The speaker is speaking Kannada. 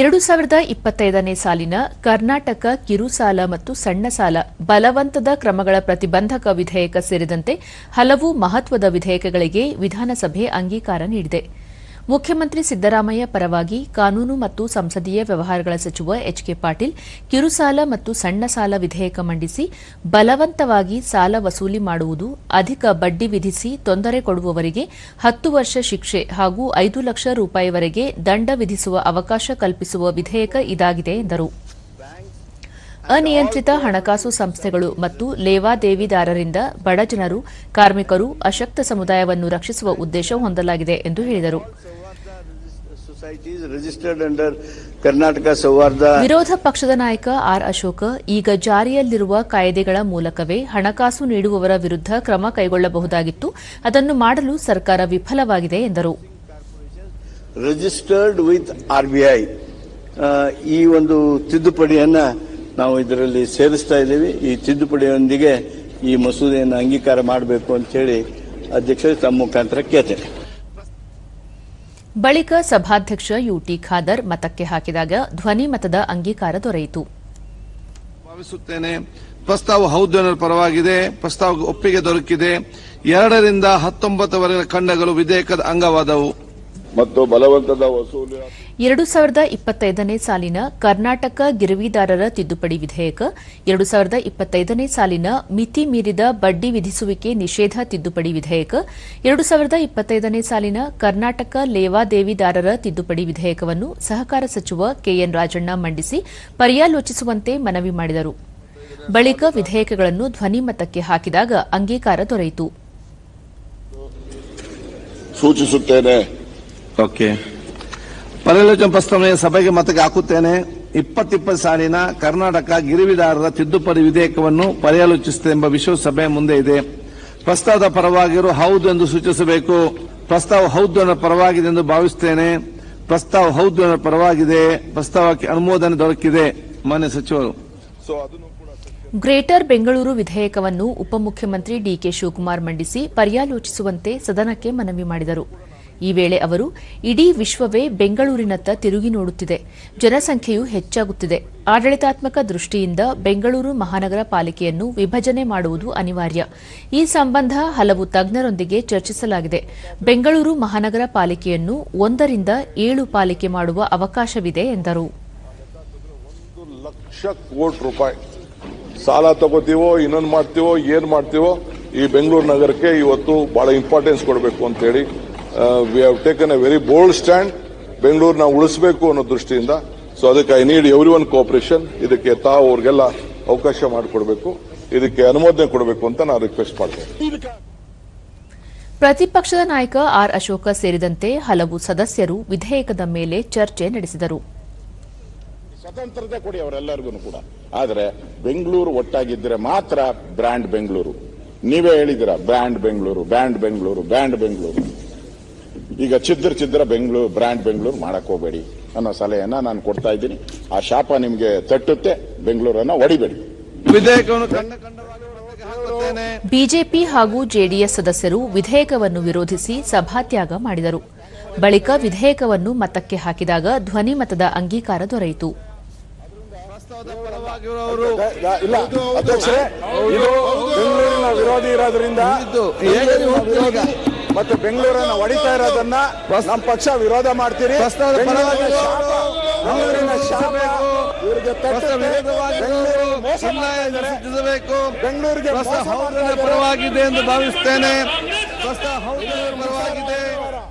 ಎರಡು ಸಾವಿರದ ಇಪ್ಪತ್ತೈದನೇ ಸಾಲಿನ ಕರ್ನಾಟಕ ಕಿರು ಸಾಲ ಮತ್ತು ಸಣ್ಣ ಸಾಲ ಬಲವಂತದ ಕ್ರಮಗಳ ಪ್ರತಿಬಂಧಕ ವಿಧೇಯಕ ಸೇರಿದಂತೆ ಹಲವು ಮಹತ್ವದ ವಿಧೇಯಕಗಳಿಗೆ ವಿಧಾನಸಭೆ ಅಂಗೀಕಾರ ನೀಡಿದೆ. ಮುಖ್ಯಮಂತ್ರಿ ಸಿದ್ದರಾಮಯ್ಯ ಪರವಾಗಿ ಕಾನೂನು ಮತ್ತು ಸಂಸದೀಯ ವ್ಯವಹಾರಗಳ ಸಚಿವ ಎಚ್ ಕೆ ಪಾಟೀಲ್ ಕಿರುಸಾಲ ಮತ್ತು ಸಣ್ಣ ಸಾಲ ವಿಧೇಯಕ ಮಂಡಿಸಿ ಬಲವಂತವಾಗಿ ಸಾಲ ವಸೂಲಿ ಮಾಡುವುದು, ಅಧಿಕ ಬಡ್ಡಿ ವಿಧಿಸಿ ತೊಂದರೆ ಕೊಡುವವರಿಗೆ ಹತ್ತು ವರ್ಷ ಶಿಕ್ಷೆ ಹಾಗೂ ಐದು ಲಕ್ಷ ರೂಪಾಯಿವರೆಗೆ ದಂಡ ವಿಧಿಸುವ ಅವಕಾಶ ಕಲ್ಪಿಸುವ ವಿಧೇಯಕ ಇದಾಗಿದೆ ಎಂದರು. ಅನಿಯಂತ್ರಿತ ಹಣಕಾಸು ಸಂಸ್ಥೆಗಳು ಮತ್ತು ಲೇವಾದೇವಿದಾರರಿಂದ ಬಡಜನರು ಕಾರ್ಮಿಕರು, ಅಶಕ್ತ ಸಮುದಾಯವನ್ನು ರಕ್ಷಿಸುವ ಉದ್ದೇಶ ಹೊಂದಲಾಗಿದೆ ಎಂದು ಹೇಳಿದರು. ವಿರೋಧ ಪಕ್ಷದ ನಾಯಕ ಆರ್ ಅಶೋಕ ಈಗ ಜಾರಿಯಲ್ಲಿರುವ ಕಾಯ್ದೆಗಳ ಮೂಲಕವೇ ಹಣಕಾಸು ನೀಡುವವರ ವಿರುದ್ಧ ಕ್ರಮ ಕೈಗೊಳ್ಳಬಹುದಾಗಿತ್ತು. ಅದನ್ನು ಮಾಡಲು ಸರ್ಕಾರ ವಿಫಲವಾಗಿದೆ ಎಂದರು. ರಿಜಿಸ್ಟರ್ಡ್ ವಿತ್ ಆರ್ಬಿಐ ಈ ಒಂದು ತಿದ್ದುಪಡಿಯನ್ನು ನಾವು ಇದರಲ್ಲಿ ಸೇರಿಸ್ತಾ ಇದ್ದೀವಿ. ಈ ತಿದ್ದುಪಡಿಯೊಂದಿಗೆ ಈ ಮಸೂದೆಯನ್ನು ಅಂಗೀಕಾರ ಮಾಡಬೇಕು ಅಂತ ಹೇಳಿ ಅಧ್ಯಕ್ಷರು ತಮ್ಮ ಮುಖಾಂತರ ಕೇಳ್ತೇನೆ. ಬಳಿಕ ಸಭಾಧ್ಯಕ್ಷ ಯುಟಿ ಖಾದರ್ ಮತಕ್ಕೆ ಹಾಕಿದಾಗ ಧ್ವನಿ ಮತದ ಅಂಗೀಕಾರ ದೊರೆಯಿತು. ಭಾವಿಸುತ್ತೇನೆ, ಪ್ರಸ್ತಾವ ಹೌದು ಪರವಾಗಿದೆ ಪ್ರಸ್ತಾವ ಒಪ್ಪಿಗೆ ದೊರಕಿದೆ. ಎರಡರಿಂದ ಹತ್ತೊಂಬತ್ತವರೆಗಿನ ಖಂಡಗಳು ವಿಧೇಯಕದ ಅಂಗವಾದವು. ಮತ್ತು ಬಲವಂತದ ವಸೂಲಿ ಎರಡು ಸಾವಿರದ ಇಪ್ಪತ್ತೈದನೇ ಸಾಲಿನ ಕರ್ನಾಟಕ ಗಿರವಿದಾರರ ತಿದ್ದುಪಡಿ ವಿಧೇಯಕ ಎರಡು ಸಾವಿರದ ಇಪ್ಪತ್ತೈದನೇ ಸಾಲಿನ ಮಿತಿ ಮೀರಿದ ಬಡ್ಡಿ ವಿಧಿಸುವಿಕೆ ನಿಷೇಧ ತಿದ್ದುಪಡಿ ವಿಧೇಯಕ ಎರಡು ಸಾವಿರದ ಇಪ್ಪತ್ತೈದನೇ ಸಾಲಿನ ಕರ್ನಾಟಕ ಲೇವಾದೇವಿದಾರರ ತಿದ್ದುಪಡಿ ವಿಧೇಯಕವನ್ನು ಸಹಕಾರ ಸಚಿವ ಕೆಎನ್ ರಾಜಣ್ಣ ಮಂಡಿಸಿ ಪರ್ಯಾಲೋಚಿಸುವಂತೆ ಮನವಿ ಮಾಡಿದರು. ಬಳಿಕ ವಿಧೇಯಕಗಳನ್ನು ಧ್ವನಿಮತಕ್ಕೆ ಹಾಕಿದಾಗ ಅಂಗೀಕಾರ ದೊರೆಯಿತು. ಸೂಚಿಸುತ್ತೇನೆ ಓಕೆ. ಪರ್ಯಾಲೋಚನಾ ಪ್ರಸ್ತಾವನೆಯ ಸಭೆಗೆ ಮತಕ್ಕೆ ಹಾಕುತ್ತೇನೆ. ಇಪ್ಪತ್ತಿಪ್ಪತ್ತು ಸಾಲಿನ ಕರ್ನಾಟಕ ಗಿರಿವಿದಾರರ ತಿದ್ದುಪಡಿ ವಿಧೇಯಕವನ್ನು ಪರ್ಯಾಲೋಚಿಸುತ್ತದೆ ಎಂಬ ವಿಶ್ವ ಸಭೆ ಮುಂದೆ ಇದೆ. ಪ್ರಸ್ತಾವದ ಪರವಾಗಿರು ಹೌದು ಎಂದು ಸೂಚಿಸಬೇಕು. ಪ್ರಸ್ತಾವ ಹೌದು ಅನ್ನೋ ಪರವಾಗಿದೆ ಎಂದು ಭಾವಿಸುತ್ತೇನೆ. ಪ್ರಸ್ತಾವ ಹೌದು ಅನ್ನೋ ಪರವಾಗಿದೆ. ಪ್ರಸ್ತಾವಕ್ಕೆ ಅನುಮೋದನೆ ದೊರಕಿದೆ. ಮಾನ್ಯ ಸಚಿವರು. ಗ್ರೇಟರ್ ಬೆಂಗಳೂರು ವಿಧೇಯಕವನ್ನು ಉಪಮುಖ್ಯಮಂತ್ರಿ ಡಿಕೆ ಶಿವಕುಮಾರ್ ಮಂಡಿಸಿ ಪರ್ಯಾಲೋಚಿಸುವಂತೆ ಸದನಕ್ಕೆ ಮನವಿ ಮಾಡಿದರು. ಈ ವೇಳೆ ಅವರು, ಇಡೀ ವಿಶ್ವವೇ ಬೆಂಗಳೂರಿನತ್ತ ತಿರುಗಿ ನೋಡುತ್ತಿದೆ. ಜನಸಂಖ್ಯೆಯು ಹೆಚ್ಚಾಗುತ್ತಿದೆ. ಆಡಳಿತಾತ್ಮಕ ದೃಷ್ಟಿಯಿಂದ ಬೆಂಗಳೂರು ಮಹಾನಗರ ಪಾಲಿಕೆಯನ್ನು ವಿಭಜನೆ ಮಾಡುವುದು ಅನಿವಾರ್ಯ. ಈ ಸಂಬಂಧ ಹಲವು ತಜ್ಞರೊಂದಿಗೆ ಚರ್ಚಿಸಲಾಗಿದೆ. ಬೆಂಗಳೂರು ಮಹಾನಗರ ಪಾಲಿಕೆಯನ್ನು ಒಂದರಿಂದ ಏಳು ಪಾಲಿಕೆ ಮಾಡುವ ಅವಕಾಶವಿದೆ, ಎಂದರು. ಸಾಲ ತಗೋತೀವೋ, ಇನ್ನೊಂದು ಮಾಡ್ತೀವೋ, ಏನು ಮಾಡ್ತೀವೋ, ಈ ಬೆಂಗಳೂರು ನಗರಕ್ಕೆ ಇವತ್ತು ಬಹಳ ಇಂಪಾರ್ಟೆನ್ಸ್ ಕೊಡಬೇಕು ಅಂತ ಹೇಳಿ we have taken a very bold stand ಬೆಂಗಳೂರನ್ನ ಉಳಿಸಬೇಕು ಅನ್ನೋ ದೃಷ್ಟಿಯಿಂದ. ಸೊ ಅದಕ್ಕೆ I need every one cooperation ಇದಕ್ಕೆ ತಾವು ಅವ್ರಿಗೆಲ್ಲ ಅವಕಾಶ ಮಾಡಿಕೊಡ್ಬೇಕು. ಇದಕ್ಕೆ ಅನುಮೋದನೆ ಕೊಡಬೇಕು ಅಂತ ನಾನು ರಿಕ್ವೆಸ್ಟ್ ಮಾಡ್ತೇನೆ. ಪ್ರತಿಪಕ್ಷದ ನಾಯಕ ಆರ್ ಅಶೋಕ ಸೇರಿದಂತೆ ಹಲವು ಸದಸ್ಯರು ವಿಧೇಯಕದ ಮೇಲೆ ಚರ್ಚೆ ನಡೆಸಿದರು. ಸ್ವತಂತ್ರತೆ ಕೊಡಿ ಅವರೆಲ್ಲರಿಗೂ ಕೂಡ. ಆದರೆ ಬೆಂಗಳೂರು ಒಟ್ಟಾಗಿದ್ದರೆ ಮಾತ್ರ ಬ್ರ್ಯಾಂಡ್ ಬೆಂಗಳೂರು. ನೀವೇ ಹೇಳಿದಿರ brand Bengaluru brand Bengaluru brand Bengaluru. ಈಗ ಚಿದ್ರ ಚಿದ್ರ ಬೆಂಗಳೂರು ಬ್ರ್ಯಾಂಡ್ ಬೆಂಗಳೂರು ಮಾಡಕ್ ಹೋಗಬೇಡಿ ಅನ್ನೋ ಸಲಹೆಯನ್ನ ನಾನು ಕೊಡ್ತಾ ಇದ್ದೀನಿ. ಆ ಶಾಪ ನಿಮ್ಗೆ ತಟ್ಟುತ್ತೆ ಬೆಂಗಳೂರನ್ನ ಹೊಡಿಬೇಡಿ ಬಿಜೆಪಿ ಹಾಗೂ ಜೆಡಿಎಸ್ ಸದಸ್ಯರು ವಿಧೇಯಕವನ್ನು ವಿರೋಧಿಸಿ ಸಭಾತ್ಯಾಗ ಮಾಡಿದರು. ಬಳಿಕ ವಿಧೇಯಕವನ್ನು ಮತಕ್ಕೆ ಹಾಕಿದಾಗ ಧ್ವನಿ ಮತದ ಅಂಗೀಕಾರ ದೊರೆಯಿತು. ಪರವಾಗಿರುವವರು ಇಲ್ಲ ಅಧ್ಯಕ್ಷರೇ ಇದು ಬೆಂಗಳೂರಿನ ವಿರೋಧಿ ಇರೋದ್ರಿಂದ ಮತ್ತು ಬೆಂಗಳೂರನ್ನ ಹೊಡಿತಾ ಇರೋದನ್ನ ನಮ್ಮ ಪಕ್ಷ ವಿರೋಧ ಮಾಡ್ತೀರಿ. ಬೆಂಗಳೂರಿನ ಶಾಪ ಇವರಿಗೆ ಬೆಂಗಳೂರಿಗೆ ಪರವಾಗಿದೆ ಎಂದು ಭಾವಿಸ್ತೇನೆ. ಪರವಾಗಿದೆ.